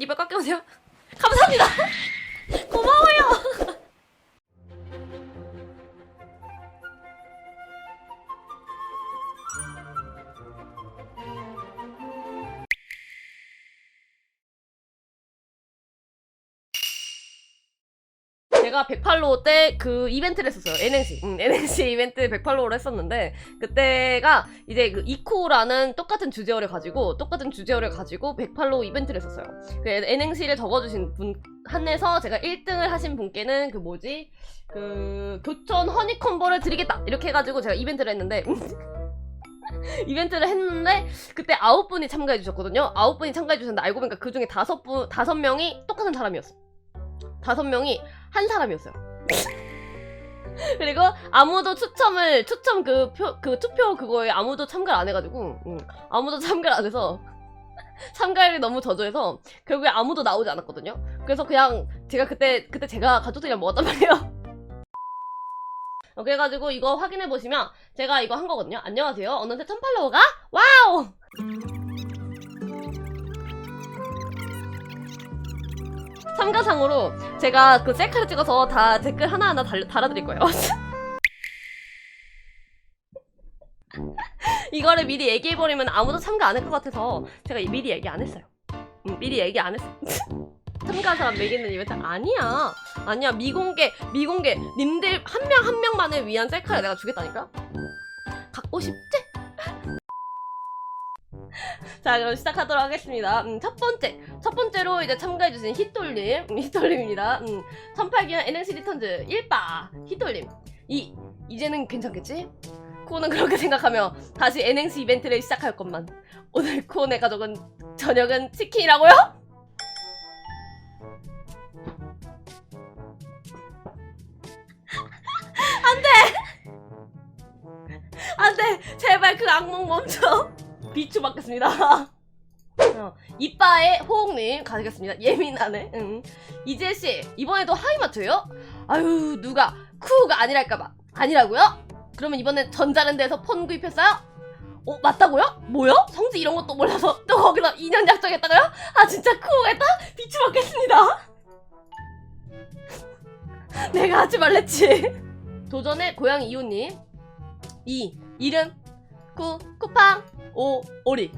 이빨 깎여오세요. 감사합니다. 제가 108로 때 그 이벤트를 했었어요. NNC. 응, NNC 이벤트 108로를 했었는데, 그때가 이제 그 이코라는 똑같은 주제어를 가지고, 똑같은 주제어를 가지고 108로 이벤트를 했었어요. 그 NNC를 적어주신 분 한해서 제가 1등을 하신 분께는 그 뭐지? 그 교촌 허니콤보를 드리겠다! 이렇게 해가지고 제가 이벤트를 했는데, 이벤트를 했는데 그때 아홉 분이 참가해 주셨거든요. 아홉 분이 참가해 주셨는데 알고 보니까 그 중에 다섯 분 다섯 명이 똑같은 사람이었어. 다섯 명이 한 사람이었어요. 그리고 아무도 추첨을 추첨 그 표 그 투표 그거에 아무도 참가를 안 해가지고 응, 아무도 참가를 안 해서 참가율이 너무 저조해서 결국에 아무도 나오지 않았거든요. 그래서 그냥 제가 그때 그때 제가 가족들이랑 먹었단 말이에요. 어, 그래가지고 이거 확인해 보시면 제가 이거 한 거거든요. 안녕하세요. 어느새 천 팔로워가 와우. 참가상으로 제가 그 셀카를 찍어서 다 댓글 하나하나 달, 달아드릴 거예요. 이거를 미리 얘기해버리면 아무도 참가 안 할 것 같아서 제가 미리 얘기 안 했어요. 음, 미리 얘기 안 했어. 참가한 사람 매기는 이벤트 아니야. 아니야 미공개 미공개 님들 한 명 한 명만을 위한 셀카를 내가 주겠다니까. 갖고 싶지? 자 그럼 시작하도록 하겠습니다. 음, 첫 번째 첫 번째로 이제 참가해주신 히톨님 음, 히톨님입니다. 음, 1008기현 NNC 리턴즈 1바 히톨님 이 이제는 괜찮겠지? 쿠오는 그렇게 생각하며 다시 NNC 이벤트를 시작할 것만 오늘 쿠오네 가족은 저녁은 치킨이라고요? 안돼 제발 그 악몽 멈춰 비추 받겠습니다 어, 이빠의 호옥님 가겠습니다 예민하네 응. 이재 씨 이번에도 하이마트요? 아유 누가 쿠가 아니랄까봐 아니라고요? 그러면 이번엔 전자랜드에서 폰 구입했어요? 어 맞다고요? 뭐요? 성지 이런 것도 몰라서 또 거기서 2년 약정했다고요? 아 진짜 쿠오겠다? 비추 받겠습니다 내가 하지 말랬지 도전의 고양이 이호님 이 이름 쿠 쿠팡 오 오리.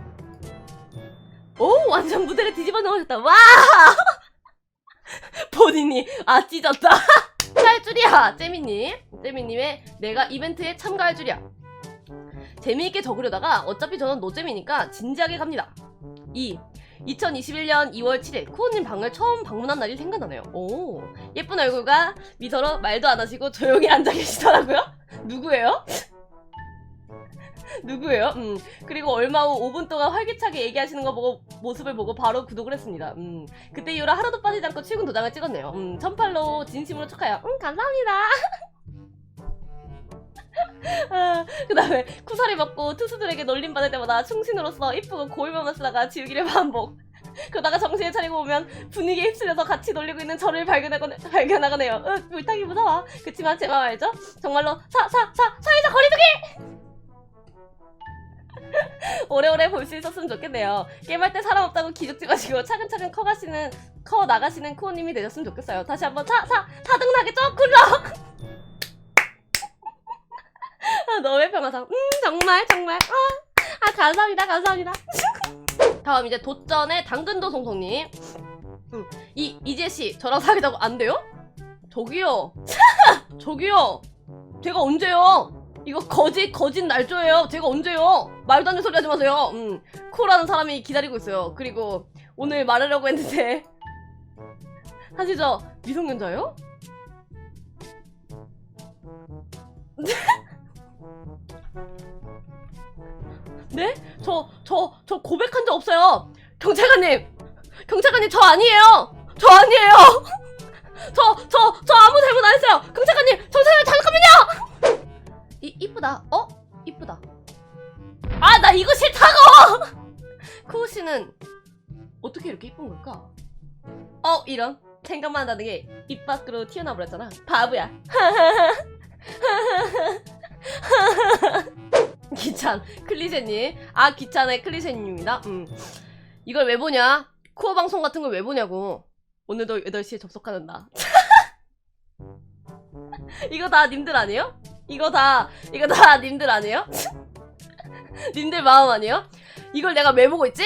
오 완전 무대를 뒤집어 놓으셨다. 와! 본인이 아 찢었다. 할 줄이야 재미님. 재미님의 내가 이벤트에 참가할 줄이야. 재미있게 적으려다가 어차피 저는 노잼이니까 진지하게 갑니다. 2 2021년 2월 7일 쿠오님 방을 처음 방문한 날이 생각나네요. 오 예쁜 얼굴과 미소로 말도 안 하시고 조용히 앉아 계시더라고요. 누구예요? 누구예요? 음. 그리고 얼마 후 5분 동안 활기차게 얘기하시는 거 보고 모습을 보고 바로 구독을 했습니다. 음. 그때 이후로 하루도 빠지지 않고 출근 도장을 찍었네요. 음. 천팔로 진심으로 축하해요. 음, 감사합니다. 아, 그 다음에 쿠사리 먹고 투수들에게 놀림받을 때마다 충신으로서 이쁘고 고일만 쓰다가 지우기를 반복. 그러다가 정신을 차리고 보면 분위기에 휩쓸려서 같이 놀리고 있는 저를 발견하고, 발견하거네요. 으, 물타기 무서워. 그치만 제맘 알죠? 정말로 사, 사, 사, 사회적 거리두기! 오래오래 볼 수 있었으면 좋겠네요. 게임할 때 사람 없다고 기죽지 마시고 차근차근 커가시는 커 나가시는 쿠오님이 되셨으면 좋겠어요. 다시 한번 사, 사, 사등나게! 아, 너의 평화상. 음, 정말, 정말. 아, 아 감사합니다, 감사합니다. 다음 이제 도전의 당근도 송송님. 음, 이, 이재 씨, 저랑 사귀자고 안 돼요? 저기요. 저기요. 제가 언제요? 이거 거짓 거짓 날조예요. 제가 언제요? 말도 안 되는 소리 하지 마세요. 음, 코라는 사람이 기다리고 있어요. 그리고 오늘 말하려고 했는데 사실 저 미성년자예요? 네? 저 저 저 고백한 적 없어요. 경찰관님, 경찰관님 저 아니에요. 저 아니에요. 저 저 저 아무 잘못 안 했어요. 경찰관님, 경찰관님 잠깐만요. 이 이쁘다. 어? 이쁘다. 아, 나 이거 싫다고! 쿠우 씨는 어떻게 이렇게 이쁜 걸까? 어, 이런. 생각만 하는 게 입 밖으로 튀어나와 버렸잖아. 바보야. 귀찮. 클리셰님. 아, 귀찮의 클리셰님입니다. 음. 이걸 왜 보냐? 코어 방송 같은 걸 왜 보냐고. 오늘도 8시에 접속하는 나. 이거 다 님들 아니에요? 이거 다, 이거 다 님들 아니에요? 님들 마음 아니에요? 이걸 내가 왜 보고 있지?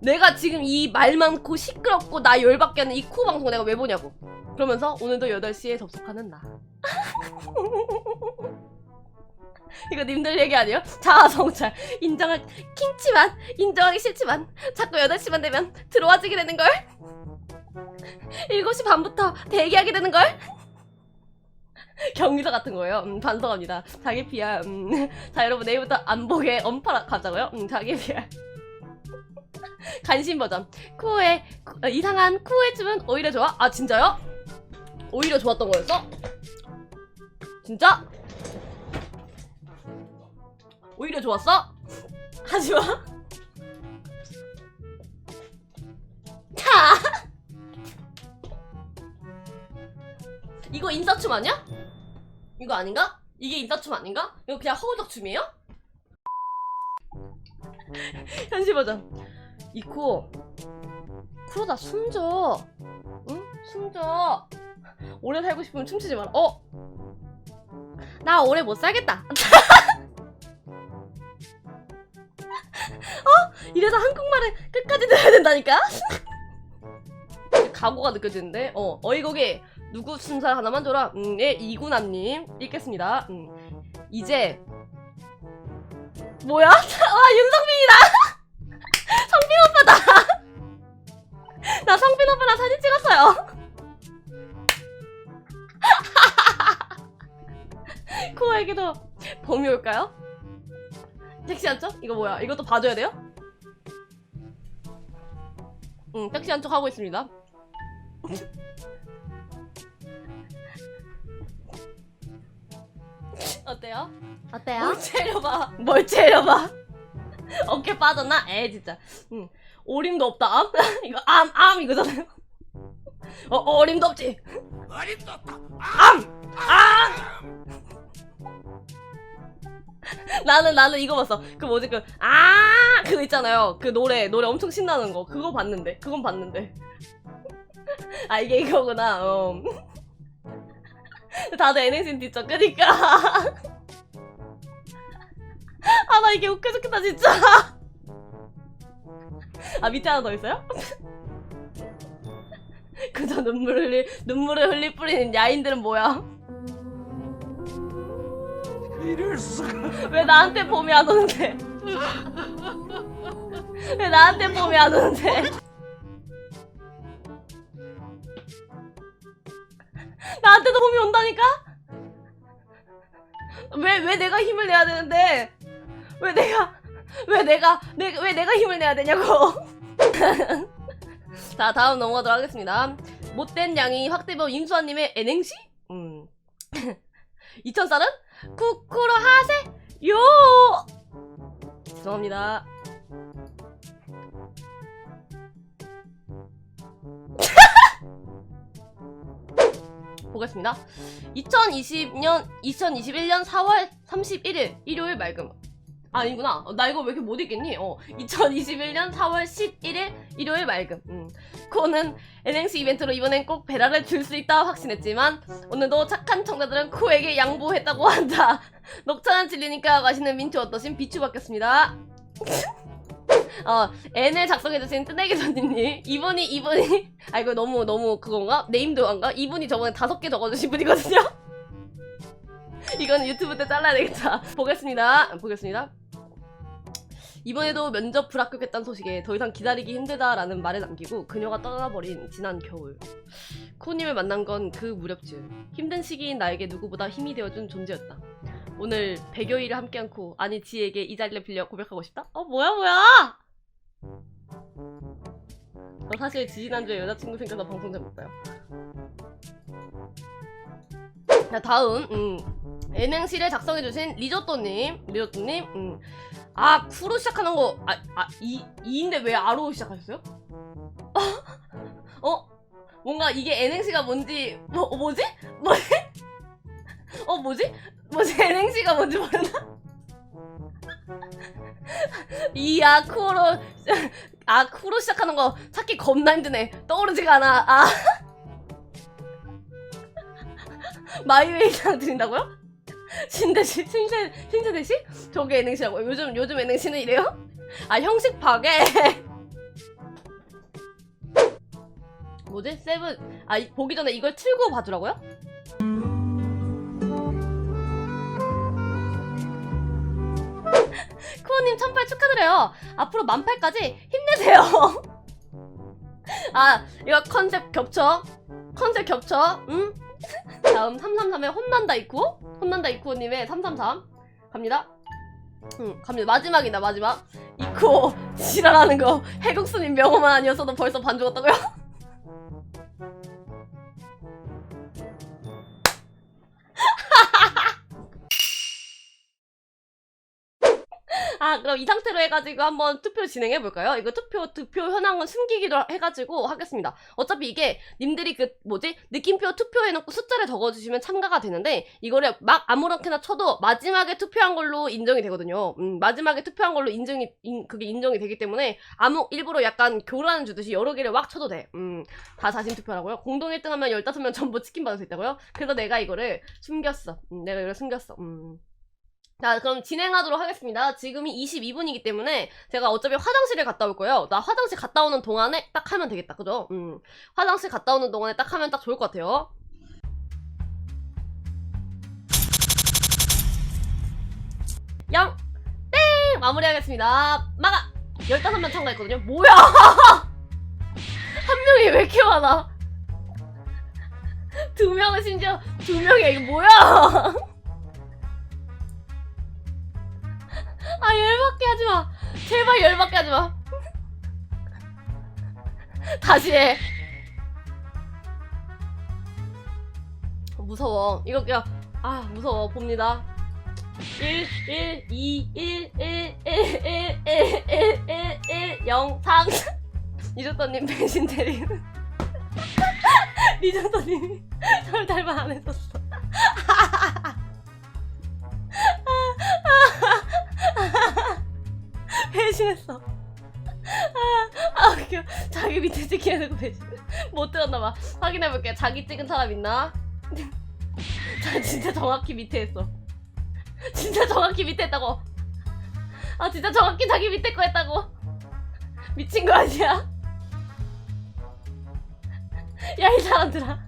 내가 지금 이 말 많고 시끄럽고 나 열받게 하는 이 코어 방송 내가 왜 보냐고. 그러면서 오늘도 8시에 접속하는 나. 이거 님들 얘기 아니에요? 자아성찰. 인정할, 킹치만, 인정하기 싫지만, 자꾸 8시만 되면 들어와지게 되는걸? 7시 반부터 대기하게 되는걸? 경기도 같은 거예요. 음, 반성합니다. 자기 PR. 음. 자, 여러분, 내일부터 안 보게 언팔아 가자고요. 음, 자기 PR. 간신 버전. 쿠- 어, 이상한 쿠오의 춤은 오히려 좋아? 아, 진짜요? 오히려 좋았던 거였어? 진짜? 오히려 좋았어? 하지마. 이거 인사춤 아니야? 이거 아닌가? 이게 인사춤 아닌가? 이거 그냥 허우적 춤이에요? 현실 버전. 이코. 쿠로다 숨져. 응? 숨져. 오래 살고 싶으면 춤추지 마라. 어? 나 오래 못 살겠다. 어? 이래서 한국말을 끝까지 들어야 된다니까? 각오가 느껴지는데? 어, 어이곡이 누구 순살 하나만 줘라. 음, 예, 이구남님 읽겠습니다. 음, 이제 뭐야? 와 윤성빈이다. 성빈 오빠다. 나 성빈 오빠랑 사진 찍었어요. 코아에게도 봄이 올까요? 섹시 한 척 이거 뭐야? 이것도 봐줘야 돼요? 응, 섹시 한 척 하고 있습니다. 어때요? 어때요? 뭘 채려봐. 뭘 채려봐. 어깨 빠졌나? 에 진짜. 응. 오림도 없다. 암? 이거 암, 암 이거잖아요. 어, 어 어림도 없지. 암! 암! 나는 나는 이거 봤어. 그 뭐지 그 아! 그거 있잖아요. 그 노래 노래 엄청 신나는 거. 그거 봤는데. 그건 봤는데. 아 이게 이거구나. 어. 다들 NNC 뒤져 끄니까. 아 나 이게 웃겨 죽겠다 진짜 아 밑에 하나 더 있어요? 그저 눈물을 흘리 눈물을 흘릴 뿌리는 야인들은 뭐야 이럴 수가. 왜 나한테 봄이 안 오는데 왜 나한테 봄이 안 오는데 나한테도 봄이 온다니까? 왜 왜 내가 힘을 내야 되는데? 왜 내가 왜 내가 내, 왜 내가 힘을 내야 되냐고? 자 다음 넘어가도록 하겠습니다. 못된 양이 확대범 임수아님의 N행시? 음. 2000쌀은? 쿠쿠로 하세 요! 죄송합니다 보겠습니다. 2020년 2021년 4월 31일 일요일 맑음. 아니구나. 어, 나 이거 왜 이렇게 못 읽겠니? 어 2021년 4월 11일 일요일 맑음. 음. 코는 NNC 이벤트로 이번엔 꼭 베라를 줄 수 있다 확신했지만 오늘도 착한 청자들은 코에게 양보했다고 한다. 녹차는 질리니까 맛있는 민트 어떠신 비추 받겠습니다 어, N을 작성해주신 뜨내기 전님님. 이분이 이분이. 아 이거 너무 너무 그건가? 네임도 안가? 이분이 저번에 다섯 개 적어주신 분이거든요. 이거는 유튜브 때 잘라야 되겠다. 보겠습니다. 보겠습니다. 이번에도 면접 불합격했다는 소식에 더 이상 기다리기 힘들다라는 말을 남기고 그녀가 떠나버린 지난 겨울. 코님을 만난 건 그 무렵쯤. 힘든 시기인 나에게 누구보다 힘이 되어준 존재였다. 오늘 100여일을 함께한 코 아니 지에게 이 자리를 빌려 고백하고 싶다? 어 뭐야 뭐야 저 사실 지지난주에 여자친구 생겨서 방송 잘 못 봐요 자 다음 음. N행시를 작성해주신 리조또님 리조또님 음. 아 쿠로 시작하는 거 아 아 이 이인데 왜 아로 시작하셨어요? 어? 뭔가 이게 N행시가 뭔지 뭐 어, 뭐지? 뭐지? 어 뭐지? 뭐지 N행시가 뭔지 모르나? 이야 쿠로 아 쿠로 시작하는 거 찾기 겁나 힘드네. 떠오르지가 않아. 아. 마이웨이상 드린다고요? 신대시 신세 신세대시? 저게 예능시라고 요즘 요즘 예능시는 이래요? 아 형식 파괴. 뭐지? 세븐. 아 이- 보기 전에 이걸 틀고 봐주라고요? 쿠어님 천팔 축하드려요. 앞으로 만팔까지 힘내세요. 아, 이거 컨셉 겹쳐. 컨셉 겹쳐. 응? 다음 333의 혼난다 이쿠. 혼난다 이쿠님의 333. 갑니다. 응, 갑니다. 마지막이다, 마지막. 이쿠, 지랄하는 거. 해국수님 명호만 아니었어도 벌써 반 죽었다고요? 아, 그럼 이 상태로 해가지고 한번 투표 진행해볼까요? 이거 투표, 득표 현황은 숨기기로 해가지고 하겠습니다. 어차피 이게 님들이 그, 뭐지? 느낌표 투표해놓고 숫자를 적어주시면 참가가 되는데, 이거를 막 아무렇게나 쳐도 마지막에 투표한 걸로 인정이 되거든요. 음, 마지막에 투표한 걸로 인정이, 인- 그게 인정이 되기 때문에, 아무, 일부러 약간 교란 주듯이 여러 개를 막 쳐도 돼. 음, 다 자신 투표라고요? 공동 1등 하면 15명 전부 치킨 받을 수 있다고요? 그래서 내가 이거를 숨겼어. 음, 내가 이걸 숨겼어. 음. 자, 그럼 진행하도록 하겠습니다. 지금이 22분이기 때문에 제가 어차피 화장실에 갔다 올 거예요. 나 화장실 갔다 오는 동안에 딱 하면 되겠다. 그죠? 음. 화장실 갔다 오는 동안에 딱 하면 딱 좋을 것 같아요. 영, 땡! 마무리하겠습니다. 마가! 15명 참가했거든요. 뭐야! 한 명이 왜 이렇게 많아? 두 명은 심지어 두 명이야. 이거 뭐야! 아 열받게 하지 마. 제발 열받게 하지 마. 다시 해. 무서워. 이거 그냥 아 무서워. 봅니다. 1 1 2 1 1 1 1 1 1 1 1 0 3 이조터님 배신 때리는 리조터님이 절 달바 안 했었어. 배신했어. 아, 아 웃겨. 자기 밑에 찍게 해놓고 배신. 못 들었나 봐. 확인해 볼게. 자기 찍은 사람 있나? 자, 진짜 정확히 밑에 했어. 진짜 정확히 밑에 했다고. 아, 진짜 정확히 자기 밑에 거 했다고. 미친 거 아니야? 야, 이 사람들아.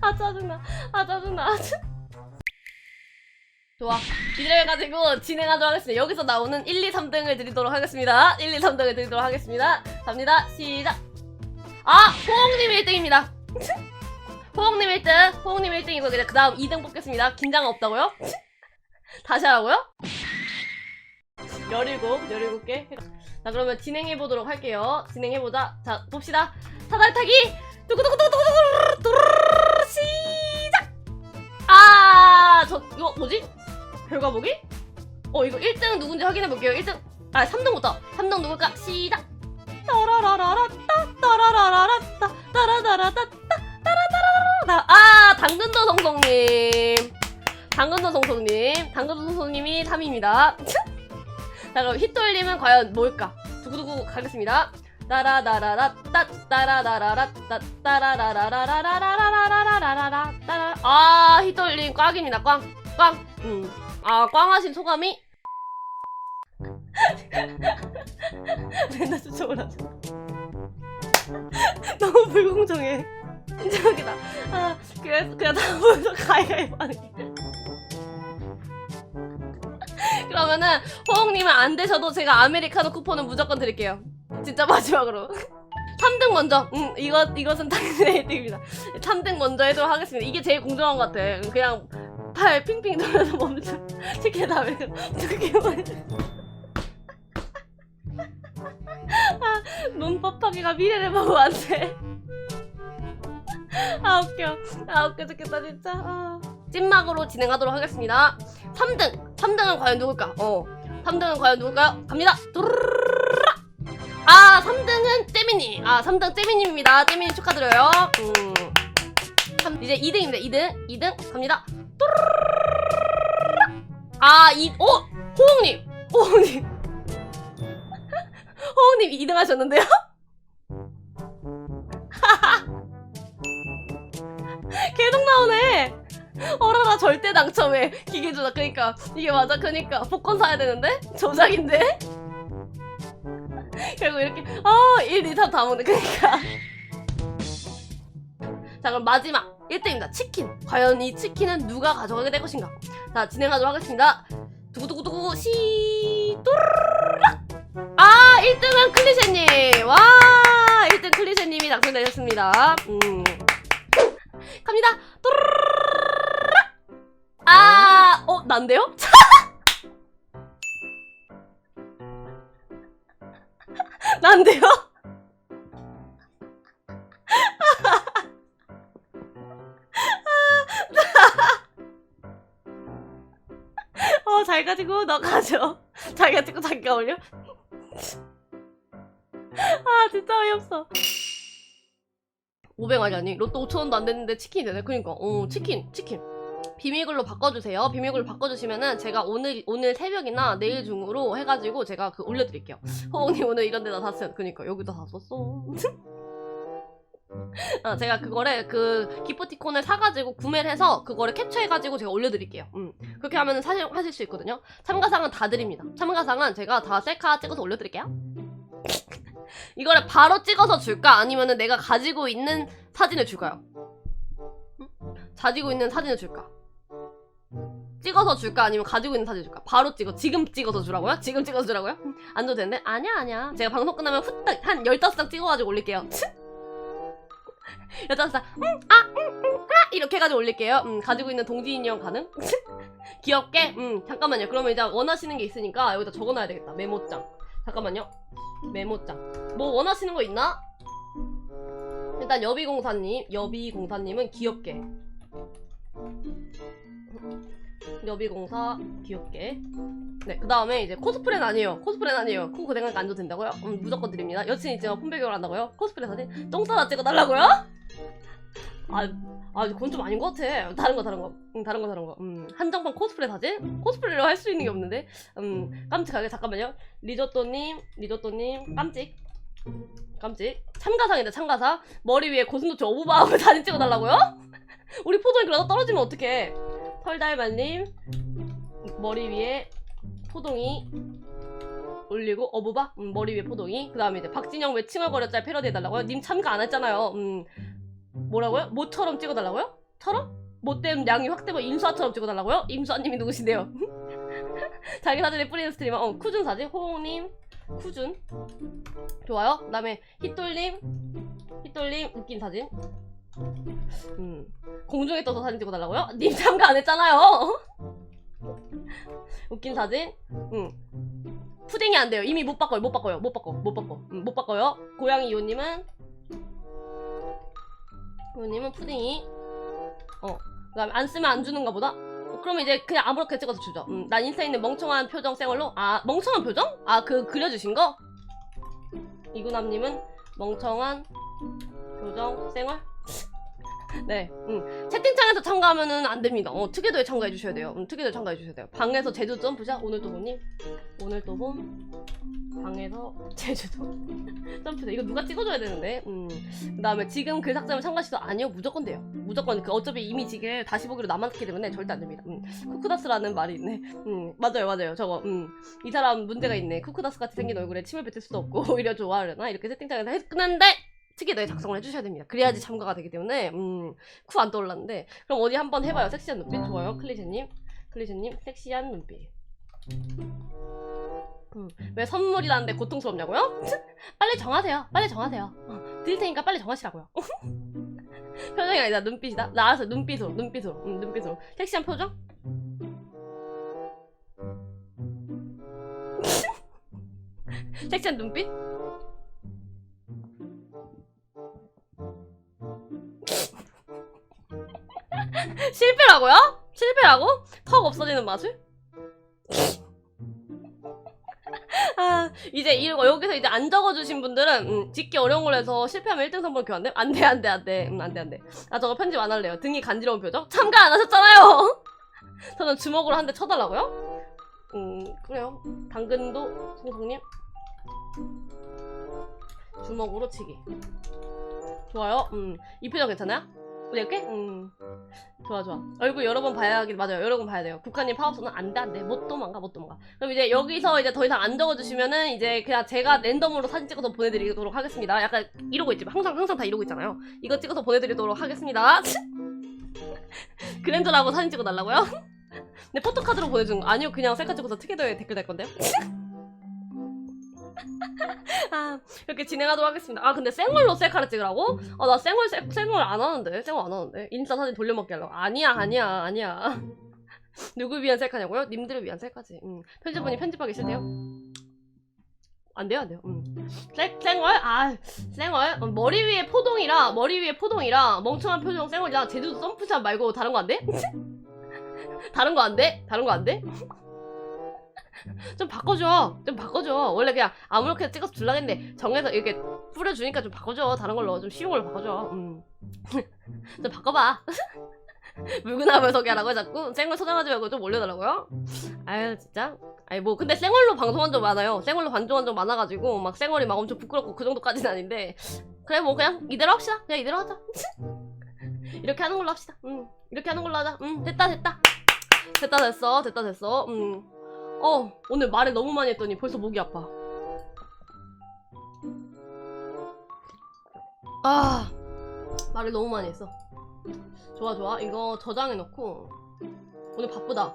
아, 짜증나. 아, 짜증나. 아, 짜- 좋아. 이래가지고 진행하도록 하겠습니다. 여기서 나오는 1, 2, 3등을 드리도록 하겠습니다. 1, 2, 3등을 드리도록 하겠습니다. 갑니다. 시작. 아! 호홍님 1등입니다. 호홍님 1등. 호홍님 1등이고, 그 다음 2등 뽑겠습니다. 긴장 없다고요? 다시 하라고요? 17, 17개. 자, 그러면 진행해보도록 할게요. 진행해보자. 자, 봅시다. 사다리 타기! 두구두구두구두구두구 시작! 아, 저, 이거 뭐지? 결과 보기? 어, 이거 1등 누군지 확인해 볼게요. 1등, 아, 3등부터. 3등 누굴까? 시작! 따라라라라따, 따라라라라따, 따라라라따, 따라라라라라. 아, 당근도 성성님. 당근도 성성님. 당근도 성성님이 3위입니다. 자, 그럼 휘돌림은 과연 뭘까? 두구두구 가겠습니다. 따라라라라따 따라라라라따 따라라라라라라라라라라라라 따라 아 히돌림 꽝입니다 꽝 꽝. 음. 아 꽝하신 소감이? 맨날 쫓아오라죠 너무 불공정해. 진짜기다. 아 그래서 그냥 다음부터 가위가위보 하는 게 그러면은 호홍님은 안 되셔도 제가 아메리카노 쿠폰은 무조건 드릴게요. 진짜 마지막으로. 3등 먼저. 음 이것 이것은 당신의 1등입니다. 3등 먼저 해도록 하겠습니다. 이게 제일 공정한 것 같아. 그냥 팔 핑핑 돌려서 멈춰. 치킨 다음에 두개 아, 눈 뻑뻑이가 미래를 보고 안돼 아 웃겨. 아 웃겨 죽겠다 진짜. 아. 찐막으로 진행하도록 하겠습니다. 3등. 3등은 과연 누굴까? 어. 3등은 과연 누굴까요 갑니다. 아 3등은 재민이. 아 3등 재민님입니다. 재민이 축하드려요. 음. 삼- 이제 2등입니다. 2등. 2등. 갑니다. 아, 이, 어? 호홍님! 호홍님! 호홍님 2등 하셨는데요? 계속 나오네! 어라라 절대 당첨해. 기계 조작. 그니까. 이게 맞아. 그니까. 복권 사야 되는데? 조작인데? 결국 이렇게, 아, 1, 2, 3다 먹네. 그니까. 자, 그럼 마지막. 1등입니다. 치킨. 과연 이 치킨은 누가 가져가게 될 것인가? 자, 진행하도록 하겠습니다. 두구두구두구, 시, 또르르락! 아, 1등은 클리셰 님. 와, 1등 클리셰 님이 당첨되셨습니다. 음. 갑니다. 또르르르락! 아, 어, 난데요? 난데요? 잘 가지고 너 가져. 자기가 찍고 자기가 올려. 아, 진짜 어이없어. 500원이 아니 로또 5천원도 안 됐는데 치킨이 되네. 그니까. 어 치킨 치킨. 비밀글로 바꿔주세요. 비밀글로 바꿔주시면은 제가 오늘 오늘 새벽이나 내일 중으로 해가지고 제가 그 올려드릴게요. 호봉님 오늘 이런 데다 다 썼, 그니까 여기다 다 썼어 아, 제가 그거를 그 기프티콘을 사가지고 구매를 해서 그거를 캡처해가지고 제가 올려드릴게요 음. 그렇게 하면은 사실 하실 수 있거든요 참가상은 다 드립니다 참가상은 제가 다 셀카 찍어서 올려드릴게요 이거를 바로 찍어서 줄까? 아니면은 내가 가지고 있는 사진을 줄까요? 응? 가지고 있는 사진을 줄까? 찍어서 줄까? 아니면 가지고 있는 사진 줄까? 바로 찍어. 지금 찍어서 주라고요? 지금 찍어서 주라고요? 응, 안 줘도 되는데? 아니야, 아니야. 제가 방송 끝나면 후딱 한 15장 찍어가지고 올릴게요. 15장, 응, 아, 응, 응, 아! 이렇게 해가지고 올릴게요. 음, 가지고 있는 동지 인형 가능? 귀엽게? 음, 잠깐만요. 그러면 이제 원하시는 게 있으니까 여기다 적어놔야 되겠다. 메모장. 잠깐만요. 메모장. 뭐 원하시는 거 있나? 일단 여비공사님, 여비공사님은 귀엽게. 여비공사 귀엽게. 네, 그 다음에 이제 코스프레는 아니에요. 코스프레는 아니에요. 그거 생각 안 줘도 된다고요? 음, 무조건 드립니다. 여친 있지만 폰배경을 한다고요? 코스프레 사진? 똥 싸다 찍어달라고요? 아, 아, 그건 좀 아닌 것 같아. 다른 거, 다른 거. 응, 다른 거, 다른 거. 음, 한정판 코스프레 사진? 코스프레로 할 수 있는 게 없는데? 음, 깜찍하게, 잠깐만요. 리조또님, 리조또님, 깜찍. 깜찍. 참가상이다, 참가상. 머리 위에 고슴도치 어부바하고 사진 찍어달라고요? 우리 포동이 그러다 떨어지면 어떡해. 털달말님, 머리 위에 포동이 올리고 어부바? 음, 머리 위에 포동이. 그 다음에 이제 박진영 왜 칭얼거렸잘 패러디 해달라고요? 님 참가 안 했잖아요. 음, 뭐라고요? 모처럼 찍어달라고요? 처럼? 못된 양이 확대면 임수아처럼 찍어달라고요? 임수아님이 누구신데요? 자기 사진에 뿌리는 스트리머 어 쿠준 사진 호홍님 쿠준 좋아요 그 다음에 히돌님 히돌님 웃긴 사진 음. 공중에 떠서 사진 찍어 달라고요? 님 참가 안 했잖아요. 웃긴 사진? 음. 푸딩이 안 돼요. 이미 못 바꿔요. 못 바꿔요. 못 바꿔. 못 바꿔. 음, 못 바꿔요. 고양이 요님은? 요님은 푸딩이? 어. 그다음에 안 쓰면 안 주는가 보다? 어, 그러면 이제 그냥 아무렇게 찍어서 주죠. 음, 난 인스타에 있는 멍청한 표정 생얼로? 아 멍청한 표정? 아 그 그려주신 거? 이구남님은 멍청한 표정 생얼 네, 음. 채팅창에서 참가하면은 안 됩니다. 어, 특이도에 참가해 주셔야 돼요. 음, 특이도에 참가해 주셔야 돼요. 방에서 제주 점프샷 오늘 또 보님, 오늘 또 봄, 방에서 제주도 점프샷 이거 누가 찍어줘야 되는데. 음. 그다음에 지금 글 삭제하면 참가시도 아니요, 무조건 돼요. 무조건 그 어차피 이미 지금 다시 보기로 남았기 때문에 절대 안 됩니다. 음. 쿠쿠다스라는 말이 있네. 음, 맞아요, 맞아요. 저거, 음, 이 사람 문제가 있네. 쿠쿠다스 같이 생긴 얼굴에 침을 뱉을 수도 없고 오히려 좋아하려나 이렇게 채팅창에서 했는데. 특이도에 작성을 해주셔야 됩니다. 그래야지 참가가 되기 때문에 음, 쿠 안 떠올랐는데 그럼 어디 한번 해봐요. 섹시한 눈빛 좋아요. 클리제님, 클리제님 섹시한 눈빛. 음, 왜 선물이라는데 고통스럽냐고요? 빨리 정하세요. 빨리 정하세요. 어, 드릴 테니까 빨리 정하시라고요. 표정이 아니다. 눈빛이다. 나 알았어. 눈빛으로, 눈빛으로, 음, 눈빛으로. 섹시한 표정? 섹시한 눈빛? 실패라고요? 실패라고? 턱 없어지는 맛을? 아 이제 이거 여기서 이제 안 적어주신 분들은 음, 짓기 어려운 걸 해서 실패하면 1등 선물 교환돼? 안돼 안돼 안돼 음, 안돼 안돼 아 저거 편집 안 할래요 등이 간지러운 표정? 참가 안 하셨잖아요 저는 주먹으로 한 대 쳐달라고요? 음 그래요 당근도 송송님 주먹으로 치기 좋아요 음이 표정 괜찮아요? 이렇게? 음 좋아 좋아. 얼굴 여러 번 봐야 하긴 맞아요. 여러 번 봐야 돼요. 국가님 파워소는 안돼 안돼. 못 도망가 못 도망가. 그럼 이제 여기서 이제 더 이상 안 적어주시면은 이제 그냥 제가 랜덤으로 사진 찍어서 보내드리도록 하겠습니다. 약간 이러고 있지 항상 항상 다 이러고 있잖아요. 이거 찍어서 보내드리도록 하겠습니다. 그랜저라고 사진 찍어달라고요? 근데 포토카드로 보내준 거 아니요. 그냥 셀카 찍어서 특이도에 댓글 달 건데요 아 이렇게 진행하도록 하겠습니다 아 근데 생얼로 셀카를 찍으라고? 아 나 생얼 셀, 생얼 안 하는데 생얼 안 하는데 인스타 사진 돌려먹기 하려고 아니야 아니야 아니야 누구 위한 셀카냐고요? 님들을 위한 셀카지 음. 편집분이 편집하기 싫대요? 안 돼요 안 돼요 음. 생, 생얼? 아 생얼? 어, 머리 위에 포동이라 머리 위에 포동이라 멍청한 표정 생얼이라 제주도 점프샷 말고 다른 거 안 돼? 다른 거 안 돼? 다른 거 안 돼? 좀 바꿔줘. 좀 바꿔줘. 원래 그냥 아무렇게나 찍어서 줄라 했는데 정해서 이렇게 뿌려주니까 좀 바꿔줘. 다른 걸로 좀 쉬운 걸로 바꿔줘. 음. 좀 바꿔봐. 물구나무 소개 하라고 자꾸 생얼 소장하지 말고 좀 올려달라고요? 아유 진짜 아니 뭐 근데 생얼로 방송한 적 많아요 생얼로 방송한 적 많아가지고 막 생얼이 막 엄청 부끄럽고 그 정도까지는 아닌데 그래 뭐 그냥 이대로 합시다 그냥 이대로 하자 이렇게 하는 걸로 합시다 음 이렇게 하는 걸로 하자 음 됐다 됐다 됐다 됐어 됐다 됐어 음 어 오늘 말을 너무 많이 했더니 벌써 목이 아파. 아 말을 너무 많이 했어. 좋아 좋아. 이거 저장해 놓고. 오늘 바쁘다.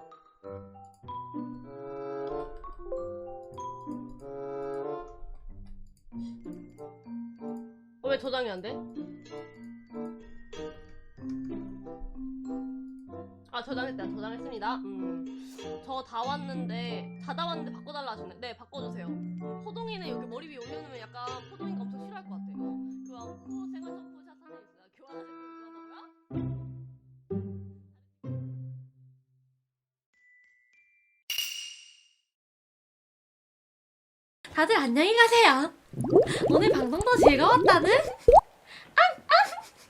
어, 왜 저장이 안 돼? 아 저장했다. 저장했습니다. 음저 다 왔는데 다 다 왔는데 바꿔달라 하시네. 네 바꿔주세요. 포동이는 여기 머리 위에 올려놓으면 약간 포동이가 엄청 싫어할 것 같아요. 교환 후 생활 점프샷 하나 있어요. 교환하실 분 교환하고요. 다들 안녕히 가세요. 오늘 방송도 즐거웠다는?